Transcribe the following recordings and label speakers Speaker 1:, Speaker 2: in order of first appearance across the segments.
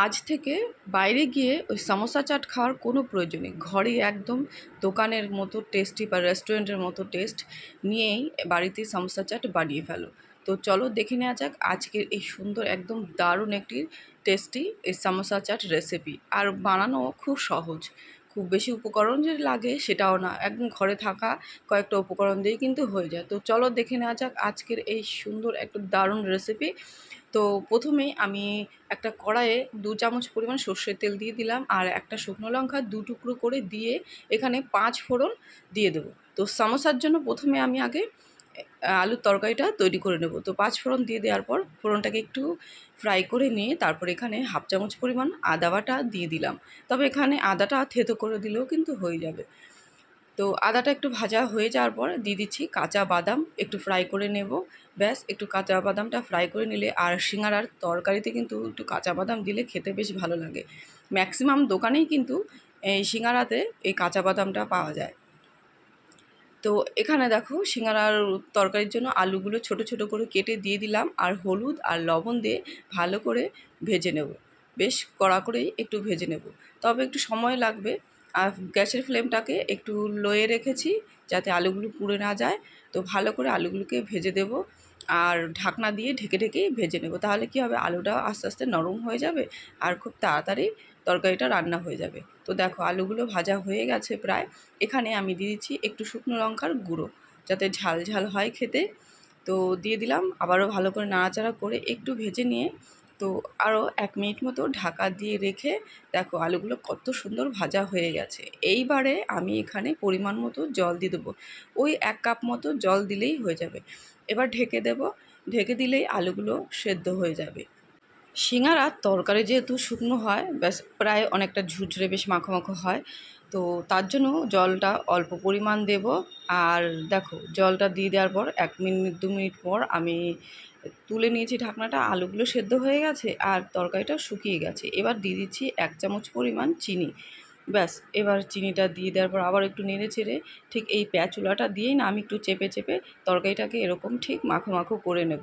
Speaker 1: আজ থেকে বাইরে গিয়ে ওই সমোসা চাট খাওয়ার কোনো প্রয়োজন নেই। ঘরেই একদম দোকানের মতো টেস্টি বা রেস্টুরেন্টের মতো টেস্ট নিয়েই বাড়িতে সমোসা চাট বানিয়ে ফেলো। তো চলো দেখে নেওয়া যাক আজকের এই সুন্দর, একদম দারুণ একটি টেস্টি এই সমোসা চাট রেসিপি আর বানানো খুব সহজ। খুব বেশি উপকরণ যে লাগে সেটাও না। একদম ঘরে থাকা কয়েকটা উপকরণ দিয়েই কিন্তু হয়ে যায়। তো চলো দেখে নেওয়া যাক আজকের এই সুন্দর একটা দারুণ রেসিপি তো প্রথমেই আমি একটা কড়াইয়ে দু চামচ পরিমাণ সর্ষের তেল দিয়ে দিলাম আর একটা শুকনো লঙ্কা দু টুকরো করে দিয়ে এখানে পাঁচ ফোড়ন দিয়ে দেবো। তো সামোসার জন্য প্রথমে আমি আগে আলুর তরকারিটা তৈরি করে নেব। তো পাঁচ ফোড়ন দিয়ে দেওয়ার পর ফোড়নটাকে একটু ফ্রাই করে নিয়ে তারপর এখানে হাফ চামচ পরিমাণ আদা বাটা দিয়ে দিলাম। তবে এখানে আদাটা থেতো করে দিলেও কিন্তু হয়ে যাবে। তো আদাটা একটু ভাজা হয়ে যাওয়ার পর দিয়ে দিচ্ছি কাঁচা বাদাম, একটু ফ্রাই করে নেব। ব্যাস, একটু কাঁচা বাদামটা ফ্রাই করে নিলে আর সিঙ্গারার তরকারিতে কিন্তু একটু কাঁচা বাদাম দিলে খেতে বেশ ভালো লাগে। ম্যাক্সিমাম দোকানেই কিন্তু এই সিঙ্গারাতে এই কাঁচা বাদামটা পাওয়া যায়। তো এখানে দেখো সিঙ্গারার তরকারির জন্য আলুগুলো ছোট ছোট করে কেটে দিয়ে দিলাম আর হলুদ আর লবণ দিয়ে ভালো করে ভেজে নেব। বেশ কড়া করেই একটু ভেজে নেব। তবে একটু সময় লাগবে আর গ্যাসের ফ্লেমটাকে একটু লোয়ে রেখেছি যাতে আলুগুলো পুড়ে না যায়। তো ভালো করে আলুগুলোকে ভেজে দেব আর ঢাকনা দিয়ে ঢেকে ঢেকেই ভেজে নেব। তাহলে কি হবে? আলুটা আস্তে আস্তে নরম হয়ে যাবে আর খুব তাড়াতাড়ি তরকারিটা রান্না হয়ে যাবে। তো দেখো, আলুগুলো ভাজা হয়ে গেছে প্রায়। এখানে আমি দিয়ে দিচ্ছি একটু শুকনো লঙ্কার গুঁড়ো যাতে ঝাল ঝাল হয় খেতে। তো দিয়ে দিলাম। আবারও ভালো করে নাড়াচাড়া করে একটু ভেজে নিয়ে তো আরও এক মিনিট মতো ঢাকা দিয়ে রেখে দেখো আলুগুলো কত সুন্দর ভাজা হয়ে গেছে। এইবারে আমি এখানে পরিমাণ মতো জল দিয়ে দেবো। ওই এক কাপ মতো জল দিলেই হয়ে যাবে। এবার ঢেকে দেব। ঢেকে দিলেই আলুগুলো সেদ্ধ হয়ে যাবে। সিঙ্গারার তরকারি যেহেতু শুকনো হয়, ব্যাস প্রায় অনেকটা ঝুরঝুরে বেশ মাখো মাখো হয়। তো তার জন্য জলটা অল্প পরিমাণ দেব। আর দেখো, জলটা দিয়ে দেওয়ার পর এক মিনিট, দু মিনিট পর আমি তুলে নিয়েছি ঢাকনাটা, আলুগুলো সেদ্ধ হয়ে গেছে আর তরকারিটা শুকিয়ে গেছে। এবার দিয়ে দিচ্ছি এক চামচ পরিমাণ চিনি। ব্যাস, এবার চিনিটা দিয়ে দেওয়ার পর আবার একটু নেড়ে চেড়ে ঠিক এই প্যাচুলাটা দিয়েই না আমি একটু চেপে চেপে তরকারিটাকে এরকম ঠিক মাখো মাখো করে নেব।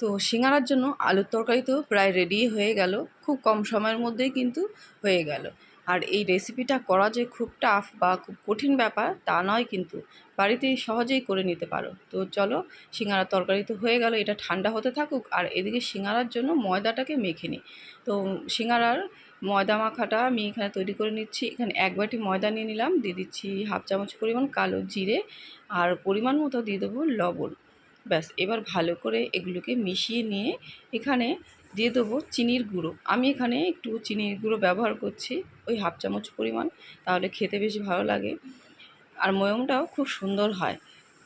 Speaker 1: তো সিঙ্গারার জন্য আলুর তরকারি তো প্রায় রেডি হয়ে গেল। খুব কম সময়ের মধ্যেই কিন্তু হয়ে গেল। আর এই রেসিপিটা করা যে খুব টাফ বা খুব কঠিন ব্যাপার, তা নয় কিন্তু। বাড়িতেই সহজেই করে নিতে পারো। তো চলো সিঙ্গারার তরকারি তো হয়ে গেল, এটা ঠান্ডা হতে থাকুক, আর এদিকে সিঙ্গারার জন্য ময়দাটাকে মেখে নিই তো সিঙ্গারার ময়দা মাখাটা আমি এখানে তৈরি করে নিচ্ছি। এখানে এক বাটি ময়দা নিয়ে নিলাম, দিয়ে দিচ্ছি হাফ চামচ পরিমাণ কালো জিরে, আর পরিমাণ মতো দিয়ে দেবো লবণ। ব্যাস, এবার ভালো করে এগুলোকে মিশিয়ে নিয়ে এখানে দিয়ে দেবো চিনির গুঁড়ো। আমি এখানে একটু চিনির গুঁড়ো ব্যবহার করছি, ওই হাফ চামচ পরিমাণ, তাহলে খেতে বেশি ভালো লাগে। আর ময়মটাও খুব সুন্দর হয়।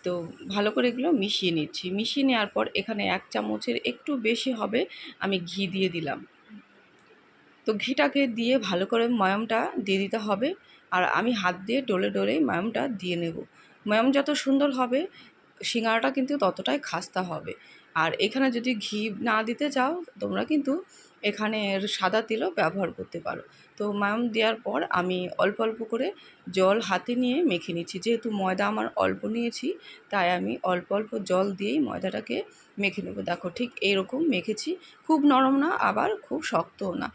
Speaker 1: তো ভালো করে এগুলো মিশিয়ে নিচ্ছি। মিশিয়ে নেওয়ার পর এখানে এক চামচের একটু বেশি হবে, আমি ঘি দিয়ে দিলাম। তো ঘিটাকে দিয়ে ভালো করে ময়মটা দিয়ে দিতে হবে। আর আমি হাত দিয়ে ডলে ডলে ময়মটা দিয়ে নেব। ময়ম যত সুন্দর হবে সিঙ্গারাটা কিন্তু ততটাই খাস্তা হবে। আর এখানে যদি ঘি না দিতে চাও, তোমরা কিন্তু এখানে সাদা তেলও ব্যবহার করতে পারো। তো মায়ম দেওয়ার পর আমি অল্প অল্প করে জল হাতে নিয়ে মেখে নিচ্ছি। যেহেতু ময়দা আমার অল্প নিয়েছি, তাই আমি অল্প অল্প জল দিয়েই ময়দাটাকে মেখে নেব। দেখো, ঠিক এইরকম মেখেছি। খুব নরম না, আবার খুব শক্তও না।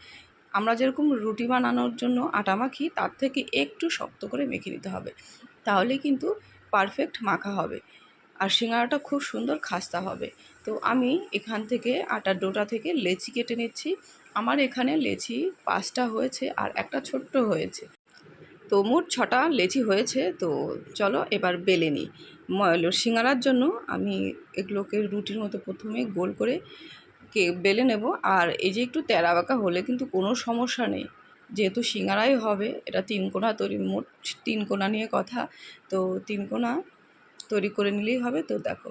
Speaker 1: আমরা যেরকম রুটি বানানোর জন্য আটা মাখি, তার থেকে একটু শক্ত করে মেখে নিতে হবে। তাহলে কিন্তু পারফেক্ট মাখা হবে। আর সিঙ্গারাটা খুব সুন্দর খাস্তা হবে। তো আমি এখান থেকে আটার ডোটা থেকে লেচি কেটে নিচ্ছি। আমার এখানে লেচি পাঁচটা হয়েছে আর একটা ছোট্ট হয়েছে। তো মোট ছটা লেচি হয়েছে। তো চলো এবার বেলে নিই। সিঙ্গারার জন্য আমি এগুলোকে রুটির মতো প্রথমে গোল করে কে বেলে নেব। আর এই যে একটু তেরা বাঁকা হলে কিন্তু কোনো সমস্যা নেই। যেহেতু সিঙ্গারাই হবে, এটা তিন কোনা তৈরি, মোট তিন কোনা নিয়ে কথা। তো তিন কোনা তৈরি করে নিলেই হবে। তো দেখো,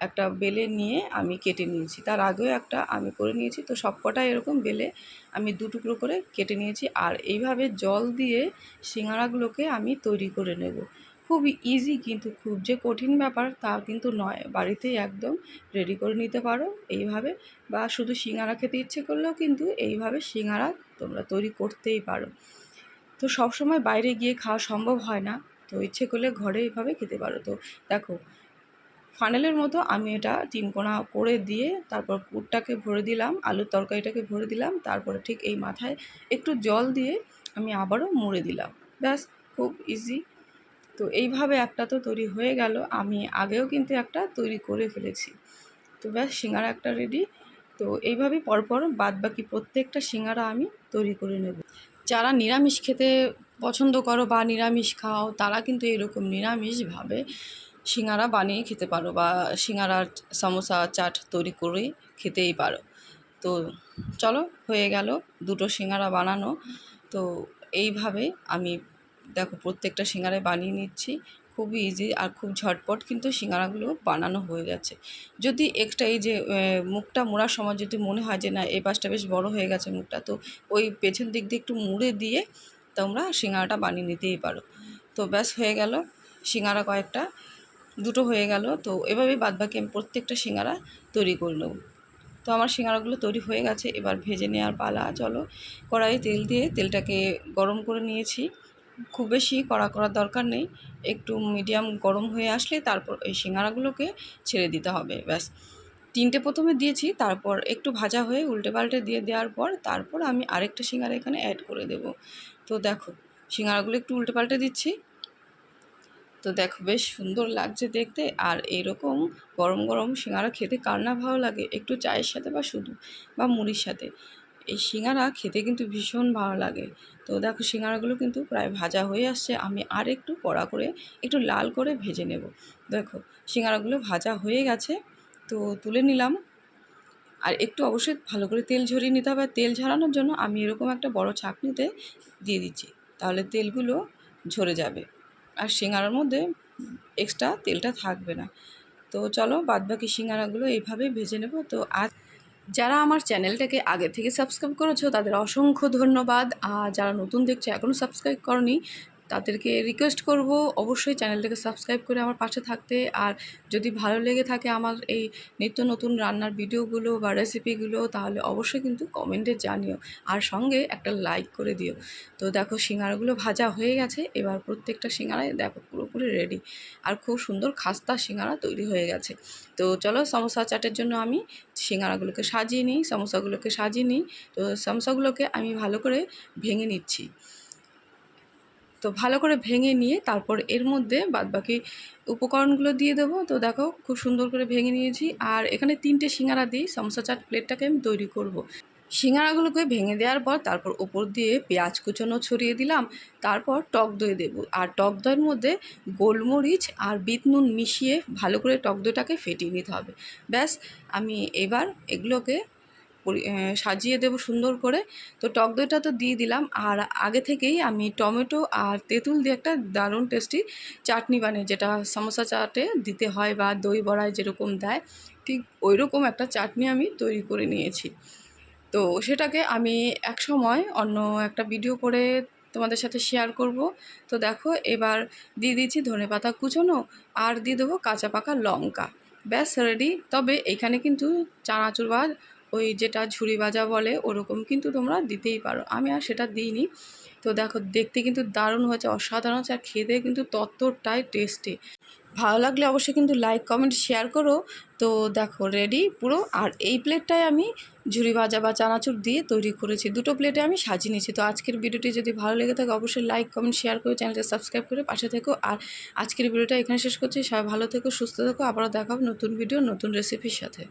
Speaker 1: একটা বেলে নিয়ে আমি কেটে নিয়েছি। তার আগেও একটা আমি করে নিয়েছি। তো সব কটা এরকম বেলে আমি দু টুকরো করে কেটে নিয়েছি। আর এইভাবে জল দিয়ে সিঙ্গারাগুলোকে আমি তৈরি করে নেব। খুব ইজি কিন্তু খুব যে কঠিন ব্যাপার তা কিন্তু নয়। বাড়িতেই একদম রেডি করে নিতে পারো এইভাবে। বা শুধু সিঙ্গারা খেতে ইচ্ছে করলেও কিন্তু এইভাবে সিঙ্গারা তোমরা তৈরি করতেই পারো। তো সবসময় বাইরে গিয়ে খাওয়া সম্ভব হয় না। তো ইচ্ছে করলে ঘরে এইভাবে খেতে পারো। তো দেখো, ফানেলের মতো আমি এটা তিন কোণা করে দিয়ে তারপর পুরটাকে ভরে দিলাম, আলুর তরকারিটাকে ভরে দিলাম, তারপরে ঠিক এই মাথায় একটু জল দিয়ে আমি আবারও মুড়ে দিলাম। ব্যাস, খুব ইজি তো এইভাবে একটা তো তৈরি হয়ে গেল, আমি আগেও কিন্তু একটা তৈরি করে ফেলেছি। তো ব্যাস, সিঙ্গারা একটা রেডি তো এইভাবেই পরপর বাদ বাকি প্রত্যেকটা সিঙ্গারা আমি তৈরি করে নেব। যারা নিরামিষ খেতে পছন্দ করো বা নিরামিষ খাও, তারা কিন্তু এরকম নিরামিষভাবে সিঙ্গারা বানিয়ে খেতে পারো বা সিঙ্গারার সমোসা, চাট তৈরি করে খেতেই পারো। তো চলো, হয়ে গেল দুটো সিঙ্গারা বানানো। তো এইভাবে আমি দেখো প্রত্যেকটা সিঙ্গারায় বানিয়ে নিচ্ছি। খুবই ইজি আর খুব ঝটপট কিন্তু সিঙ্গারাগুলো বানানো হয়ে গেছে। যদি এক্সট্রা এই যে মুখটা মোড়ার সময় যদি মনে হয় যে না, এই পাশটা বেশ বড় হয়ে গেছে মুখটা, তো ওই পেছন দিক দিয়ে একটু মুড়ে দিয়ে তোমরা সিঙ্গারাটা বানিয়ে নিতেই পারো। তো ব্যাস হয়ে গেল সিঙ্গারা কয়েকটা, দুটো হয়ে গেল। তো এভাবেই বাদবাকি আমি প্রত্যেকটা সিঙ্গারা তৈরি করে নেব। তো আমার সিঙ্গারাগুলো তৈরি হয়ে গেছে, এবার ভেজে নেওয়ার পালা। চলো কড়াইয়ে তেল দিয়ে তেলটাকে গরম করে নিয়েছি। খুব বেশি কড়া করার দরকার নেই, একটু মিডিয়াম গরম হয়ে আসলে তারপর এই সিঙ্গারাগুলোকে ছেড়ে দিতে হবে, ব্যাস। তিনটে প্রথমে দিয়েছি, তারপর একটু ভাজা হয়ে উল্টে পাল্টে দিয়ে দেওয়ার পর তারপর আমি আরেকটা সিঙ্গারা এখানে অ্যাড করে দেব। তো দেখো, সিঙ্গারাগুলো একটু উল্টে পাল্টে দিচ্ছি। তো দেখো, বেশ সুন্দর লাগছে দেখতে। আর এরকম গরম গরম সিঙ্গারা খেতে কার না ভালো লাগে? একটু চায়ের সাথে বা শুধু, বা মুড়ির সাথে। এই সিঙ্গারা খেতে কিন্তু ভীষণ ভালো লাগে। তো দেখো, সিঙ্গারাগুলো কিন্তু প্রায় ভাজা হয়ে আসছে। আমি আর একটু কড়া করে একটু লাল করে ভেজে নেব। দেখো, সিঙ্গারাগুলো ভাজা হয়ে গেছে। তো তুলে নিলাম। আর একটু অবশ্যই ভালো করে তেল ঝরিয়ে নিতে হবে। তেল ঝরানোর জন্য আমি এরকম একটা বড় ছাঁকনিতে দিয়ে দিচ্ছি। তাহলে তেলগুলো ঝরে যাবে। আর সিঙ্গারার মধ্যে এক্সট্রা তেলটা থাকবে না। তো চলো বাদবাকি সিঙ্গারাগুলো এইভাবে ভেজে নেব। তো আজ যারা আমার চ্যানেলটাকে আগে থেকে সাবস্ক্রাইব করেছ, তাদের অসংখ্য ধন্যবাদ। আর যারা নতুন দেখছ এখনও সাবস্ক্রাইব করনি তাদেরকে রিকোয়েস্ট করব, অবশ্যই চ্যানেলটাকে সাবস্ক্রাইব করে আমার পাশে থাকতে। আর যদি ভালো লেগে থাকে আমার এই নিত্য নতুন রান্নার ভিডিওগুলো বা রেসিপিগুলো তাহলে অবশ্যই কিন্তু কমেন্টে জানিও। আর সঙ্গে একটা লাইক করে দিও। তো দেখো সিঙ্গারাগুলো ভাজা হয়ে গেছে, এবার প্রত্যেকটা সিঙ্গারাই দেখো পুরোপুরি রেডি আর খুব সুন্দর খাস্তা সিঙ্গারা তৈরি হয়ে গেছে। তো চলো সমোসা চাটের জন্য আমি সিঙ্গারাগুলোকে সাজিয়ে নিই, সমোসাগুলোকে সাজিয়ে নিই। তো সমোসাগুলোকে আমি ভালো করে ভেঙে নিচ্ছি। তো ভালো করে ভেঙে নিয়ে তারপর এর মধ্যে বাদবাকি উপকরণগুলো দিয়ে দেবো। তো দেখো, খুব সুন্দর করে ভেঙে নিয়েছি। আর এখানে তিনটে সিঙ্গারা দিই সমোসা চাট প্লেটটাকে আমি তৈরি করব। সিঙ্গারাগুলোকে ভেঙে দেওয়ার পর তারপর ওপর দিয়ে পেঁয়াজ কুচোনো ছড়িয়ে দিলাম। তারপর টক দই দেবো। আর টক দইয়ের মধ্যে গোলমরিচ আর বিট নুন মিশিয়ে ভালো করে টক দইটাকে ফেটিয়ে নিতে হবে। ব্যাস, আমি এবার এগুলোকে সাজিয়ে দেবো সুন্দর করে। তো টক দইটা তো দিয়ে দিলাম। আর আগে থেকেই আমি টমেটো আর তেঁতুল দিয়ে একটা দারুণ টেস্টি চাটনি বানিয়ে যেটা সমোসা চাটে দিতে হয় বা দই বড়ায় যেরকম দেয়, ঠিক ওই রকম একটা চাটনি আমি তৈরি করে নিয়েছি। তো সেটাকে আমি এক সময় অন্য একটা ভিডিও করে তোমাদের সাথে শেয়ার করব। তো দেখো, এবার দিয়ে দিচ্ছি ধনে পাতা কুচোনো আর দিয়ে দেবো কাঁচা পাকা লঙ্কা। ব্যাস রেডি তবে এখানে কিন্তু চানাচুর বা ওই যেটা ঝুড়ি ভাজা বলে ওরকম কিন্তু তোমরা দিতেই পারো। আমি আর সেটা দিইনি। তো দেখো, দেখতে কিন্তু দারুণ হয়েছে, অসাধারণ হচ্ছে আর খেতে কিন্তু ততটাই টেস্টি ভালো লাগলে অবশ্যই কিন্তু লাইক কমেন্ট শেয়ার করো। তো দেখো রেডি পুরো। আর এই প্লেটটায় আমি ঝুড়ি ভাজা বা চানাচুর দিয়ে তৈরি করেছি। দুটো প্লেটে আমি সাজিয়ে নিয়েছি। তো আজকের ভিডিওটি যদি ভালো লেগে থাকে, অবশ্যই লাইক কমেন্ট শেয়ার করে চ্যানেলটা সাবস্ক্রাইব করে পাশে থেকো। আর আজকের ভিডিওটা এখানে শেষ করছি। সবাই ভালো থেকো, সুস্থ থেকো। আবারও দেখাবো নতুন ভিডিও নতুন রেসিপির সাথে।